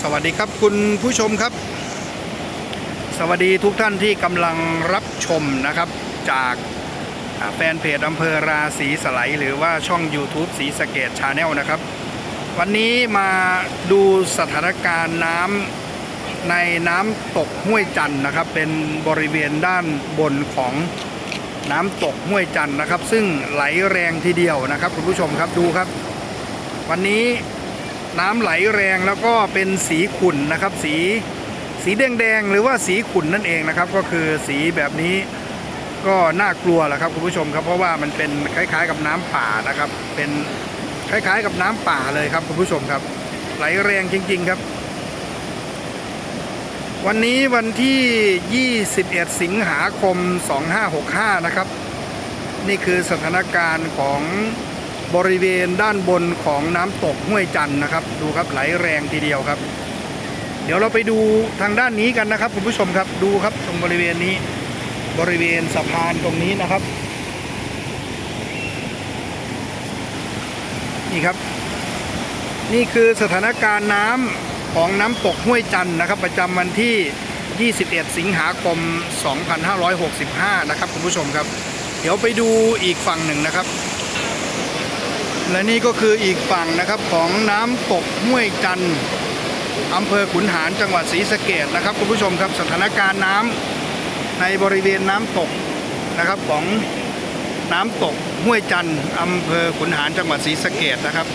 สวัสดีครับคุณผู้ชมครับ สวัสดีทุกท่านที่กำลังรับชมนะครับ จากแฟนเพจอำเภอราศีสไลด์หรือว่าช่อง YouTube สีสะเกตชาแนลนะครับ วันนี้มาดูสถานการณ์น้ำในน้ำตกห้วยจันนะครับ เป็นบริเวณด้านบนของน้ำตกห้วยจันนะครับ ซึ่งไหลแรงทีเดียวนะครับคุณผู้ชมครับดูครับ วันนี้ น้ำไหลแรงแล้วก็เป็นสีขุ่นนะครับ สีสีแดงๆหรือว่าสีขุ่นนั่นเองนะครับ ก็คือสีแบบนี้ก็น่ากลัวแหละครับคุณผู้ชมครับเพราะว่ามันเป็นคล้าย ๆ กับน้ำป่านะครับ เป็นคล้าย ๆ กับน้ำป่าเลยครับคุณผู้ชมครับ ไหลแรงจริง ๆครับ วันนี้วันที่ 21 สิงหาคม 2565 นะครับ นี่คือสถานการณ์ของ บริเวณด้านบนของน้ำตกห้วยจันนะครับ ดูครับไหลแรงทีเดียวครับ เดี๋ยวเราไปดูทางด้านนี้กันนะครับ คุณผู้ชมครับดูครับตรงบริเวณนี้ บริเวณสะพานตรงนี้นะครับ นี่ครับ นี่คือสถานการณ์น้ำของน้ำตกห้วยจันนะครับ ประจำวันที่ 21 สิงหาคม 2565 นะครับคุณผู้ชมครับ เดี๋ยวไปดูอีกฝั่งหนึ่งนะครับ และนี่ก็คืออีกฝั่งนะครับของน้ำตกห้วยจันทร์อำเภอขุนหารจังหวัดศรีสะเกดนะครับคุณผู้ชมครับสถานการณ์น้ำในบริเวณน้ำตกนะครับของน้ำตกห้วยจันทร์อำเภอขุนหารจังหวัดศรีสะเกดนะครับ